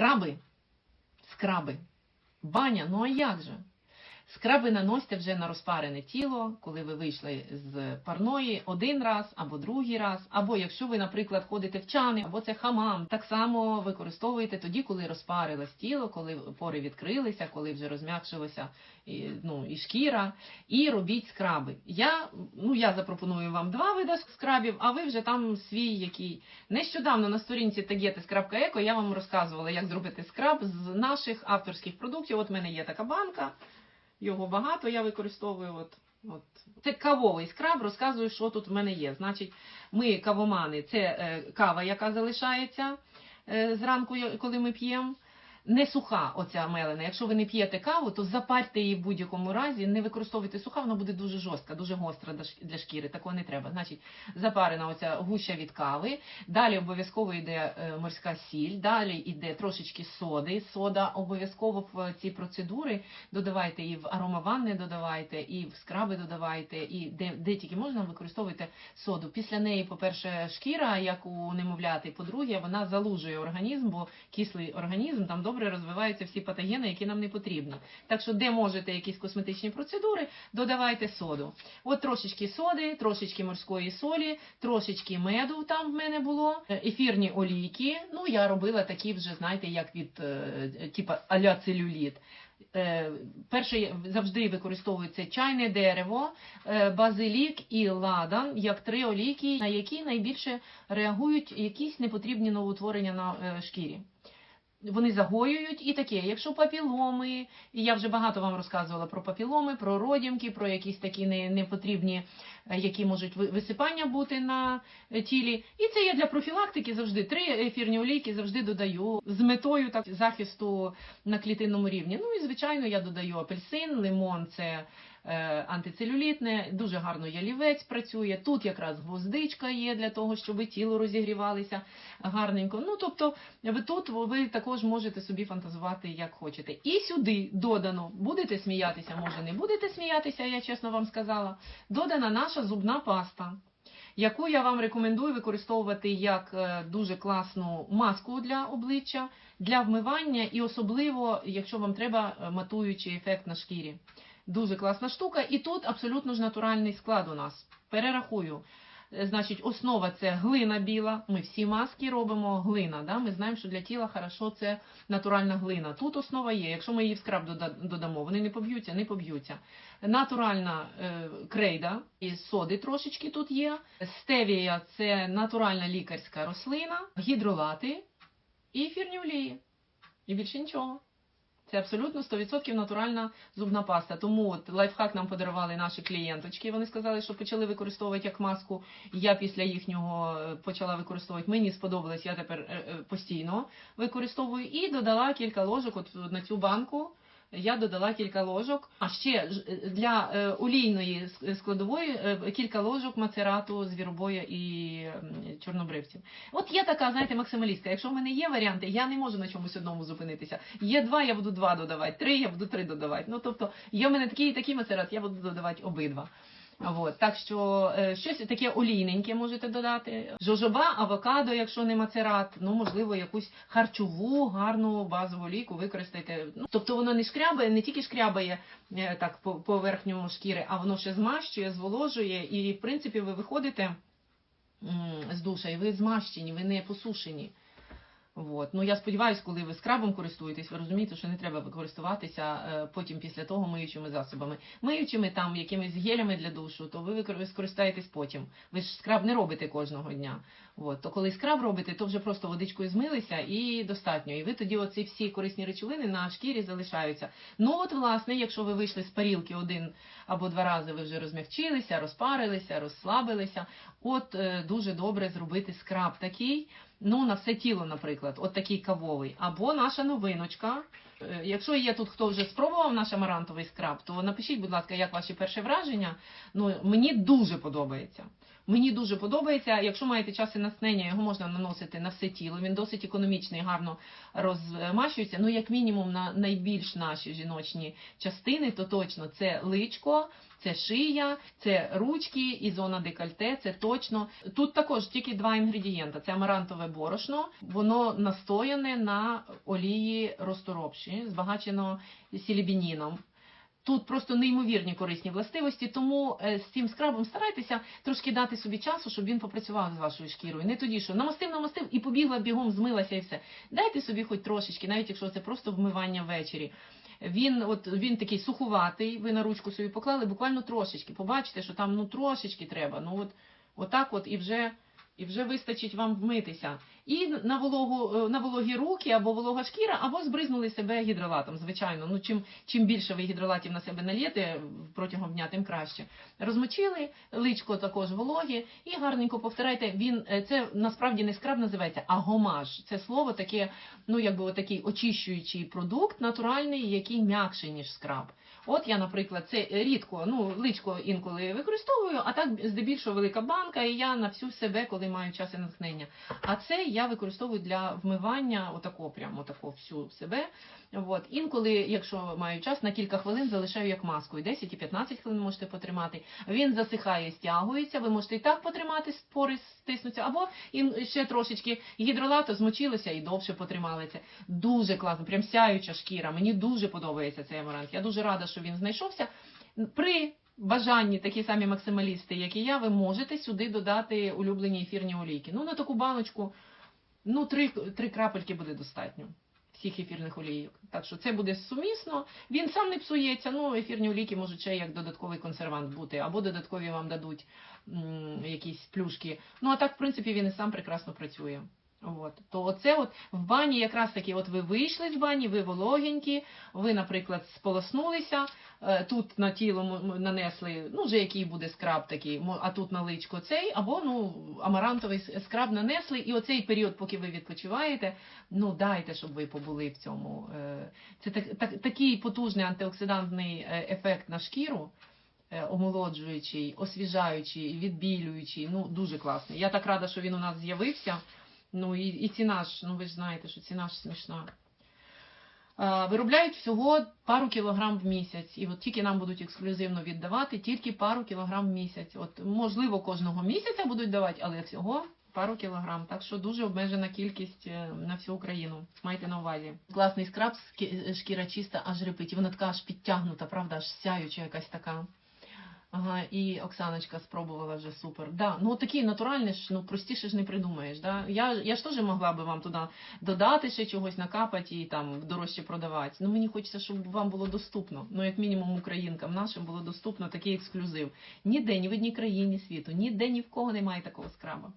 Скраби. Скраби. Баня, ну а як же? Скраби наносьте вже на розпарене тіло, коли ви вийшли з парної один раз або другий раз, або якщо ви, наприклад, ходите в чани, або це хамам, так само використовуєте тоді, коли розпарилось тіло, коли пори відкрилися, коли вже розм'якшилося і, ну, і шкіра, і робіть скраби. Я, ну, я запропоную вам два види скрабів, а ви вже там свій який. Нещодавно на сторінці tagetes.eco я вам розказувала, як зробити скраб з наших авторських продуктів. От в мене є така банка. Його багато я використовую. От, от. Це кавовий скраб, розказую, що тут в мене є. Значить, ми кавомани, це е, кава, яка залишається е, зранку, коли ми п'ємо. Не суха оця мелена. Якщо ви не п'єте каву, то запарте її в будь-якому разі, не використовуйте суха, вона буде дуже жорстка, дуже гостра для шкіри. Такого не треба. Значить, запарена оця гуща від кави. Далі обов'язково йде е, морська сіль, далі йде трошечки соди. Сода обов'язково в ці процедури додавайте і в аромаванни додавайте, і в скраби додавайте, і де, де тільки можна використовуйте соду. Після неї, по-перше, шкіра, як у немовляти, по-друге, вона залужує організм, бо кислий організм там добре розвиваються всі патогени, які нам не потрібні. Так що, де можете якісь косметичні процедури, додавайте соду. От трошечки соди, трошечки морської солі, трошечки меду там в мене було, ефірні олійки. Ну, я робила такі вже, знаєте, як від е, типа аля целюліт. Е, Перше завжди використовується чайне дерево, е, базилік і ладан як три олійки, на які найбільше реагують якісь непотрібні новоутворення на шкірі. Вони загоюють і таке. Якщо папіломи, і я вже багато вам розказувала про папіломи, про родімки, про якісь такі непотрібні, е, які можуть висипання бути на е, тілі. І це я для профілактики завжди три ефірні олійки завжди додаю з метою так захисту на клітинному рівні. Ну і звичайно, я додаю апельсин, лимон це антицелюлітне, дуже гарно ялівець працює. Тут якраз гвоздичка є для того, щоб тіло розігрівалося гарненько. Ну тобто, ви тут ви також можете собі фантазувати як хочете. І сюди додано, будете сміятися, може не будете сміятися, я чесно вам сказала. Додана наша зубна паста. Яку я вам рекомендую використовувати як е, дуже класну маску для обличчя, для вмивання, і особливо, якщо вам треба е, матуючий ефект на шкірі. Дуже класна штука. І тут абсолютно ж натуральний склад у нас. Перерахую. Е, Значить, основа це глина біла. Ми всі маски робимо глина. Да? Ми знаємо, що для тіла хорошо це натуральна глина. Тут основа є. Якщо ми її в скраб додамо, вони не поб'ються, не поб'ються. Натуральна е, крейда і соди трошечки тут є. Стевія це натуральна лікарська рослина, гідролати і ефірні олії. І більше нічого. Це абсолютно 100% натуральна зубна паста. Тому от лайфхак нам подарували наші клієнточки. Вони сказали, що почали використовувати як маску. Я після їхнього е, почала використовувати. Мені сподобалось, я тепер е, е, постійно використовую і додала кілька ложок от на цю банку. Я додала кілька ложок. А ще е, для е, олійної складової е, кілька ложок мацерату звіробоя і чорнобривців. От є така, знаєте, максималістка. Якщо в мене є варіанти, я не можу на чомусь одному зупинитися. Є два, я буду два додавати, три, я буду три додавати. Ну тобто є в мене такий і такий мацерат, я буду додавати обидва. От, так що е, щось таке олійненьке можете додати. Жожоба, авокадо, якщо не мацерат, ну можливо, якусь харчову гарну базову ліку використайте. Ну, тобто воно не шкрябає, не тільки шкрябає е, так по, по верхньому шкіри, а воно ще змащує, зволожує, і в принципі ви виходите з душа, і ви змащені, ви не посушені. Вот. Ну я сподіваюся, коли ви скрабом користуєтесь, ви розумієте, що не треба користуватися е, потім після того миючими засобами. Миючими там якимись гелями для душу, то ви скористаєтесь потім. Ви ж скраб не робите кожного дня. От. То коли скраб робите, то вже просто водичкою змилися і достатньо. І ви тоді оці всі корисні речовини на шкірі залишаються. Ну от, власне, якщо ви вийшли з парілки один або два рази, ви вже розмягчилися, розпарилися, розслабилися. От е, дуже добре зробити скраб такий. Ну, на все тіло, наприклад, от такий кавовий. Або наша новиночка. Е, Якщо є тут хто вже спробував наш амарантовий скраб, то напишіть, будь ласка, як ваші перші враження. Ну, мені дуже подобається. Мені дуже подобається. Якщо маєте час і натхнення, його можна наносити на все тіло. Він досить економічний, гарно розмащується. Ну, як мінімум, на найбільш наші жіночні частини, то точно це личко, це шия, це ручки і зона декольте. Це точно. Тут також тільки два інгредієнта: це амарантове борошно, воно настояне на олії розторопші, збагачено сілібініном. Тут просто неймовірні корисні властивості, тому е, з цим скрабом старайтеся трошки дати собі часу, щоб він попрацював з вашою шкірою. Не тоді, що намастив, намастив і побігла бігом, змилася і все. Дайте собі хоч трошечки, навіть якщо це просто вмивання ввечері. Він от він такий сухуватий, ви на ручку собі поклали, буквально трошечки. Побачите, що там ну трошечки треба. Ну от отак от і вже. І вже вистачить вам вмитися. І на вологу, е, на вологі руки або волога шкіра, або збризнули себе гідролатом. Звичайно, ну чим, чим більше ви гідролатів на себе нальєте протягом дня, тим краще. Розмочили, личко також вологе, і гарненько повторяйте. Він е, це насправді не скраб називається, а гомаж. Це слово таке, ну якби такий очищуючий продукт натуральний, який м'якший ніж скраб. От я, наприклад, це рідко, ну личко інколи використовую, а так здебільшого велика банка, і я на всю себе, коли маю час і натхнення. А це я використовую для вмивання отако, прямо отако всю себе. От. Інколи, якщо маю час, на кілька хвилин залишаю як маску. І 10 і 15 хвилин можете потримати. Він засихає, стягується. Ви можете і так потримати, спори стиснуться, або і ще трошечки гідролату змочилося і довше потрималися. Дуже класно, прям сяюча шкіра. Мені дуже подобається цей амарант. Я дуже рада, що він знайшовся. При бажанні такі самі максималісти, як і я, ви можете сюди додати улюблені ефірні олійки. Ну, на таку баночку, ну, три, три крапельки буде достатньо. Всіх ефірних олійок. Так що це буде сумісно. Він сам не псується. Ну, ефірні олійки можуть ще як додатковий консервант бути, або додаткові вам дадуть м, якісь плюшки. Ну а так, в принципі, він і сам прекрасно працює. От. То оце от в бані якраз таки, от ви вийшли з бані, ви вологенькі, ви, наприклад, сполоснулися, е, тут на тіло нанесли, ну вже який буде скраб такий, а тут на личко цей, або ну амарантовий скраб нанесли, і оцей період, поки ви відпочиваєте, ну дайте, щоб ви побули в цьому. е, Це так, так, такий потужний антиоксидантний е, ефект на шкіру. Омолоджуючий, освіжаючий, відбілюючий, ну дуже класний. Я так рада, що він у нас з'явився. Ну і, і ціна ж, ну ви ж знаєте, що ціна ж смішна. А, Виробляють всього пару кілограм в місяць, і от тільки нам будуть ексклюзивно віддавати тільки пару кілограм в місяць. От можливо, кожного місяця будуть давати, але всього пару кілограм. Так що дуже обмежена кількість е, на всю Україну. Майте на увазі. Класний скраб, скі- шкіра чиста, аж репить. Вона така аж підтягнута, правда, аж сяюча якась така. Ага, і Оксаночка спробувала вже супер. Да, ну такий натуральний ж, ну простіше ж не придумаєш. Да? Я, я ж теж могла би вам туди додати ще чогось, накапати і там дорожче продавати. Ну мені хочеться, щоб вам було доступно. Ну, як мінімум, українкам нашим було доступно такий ексклюзив. Ніде, ні в одній країні світу, ніде ні в кого немає такого скраба.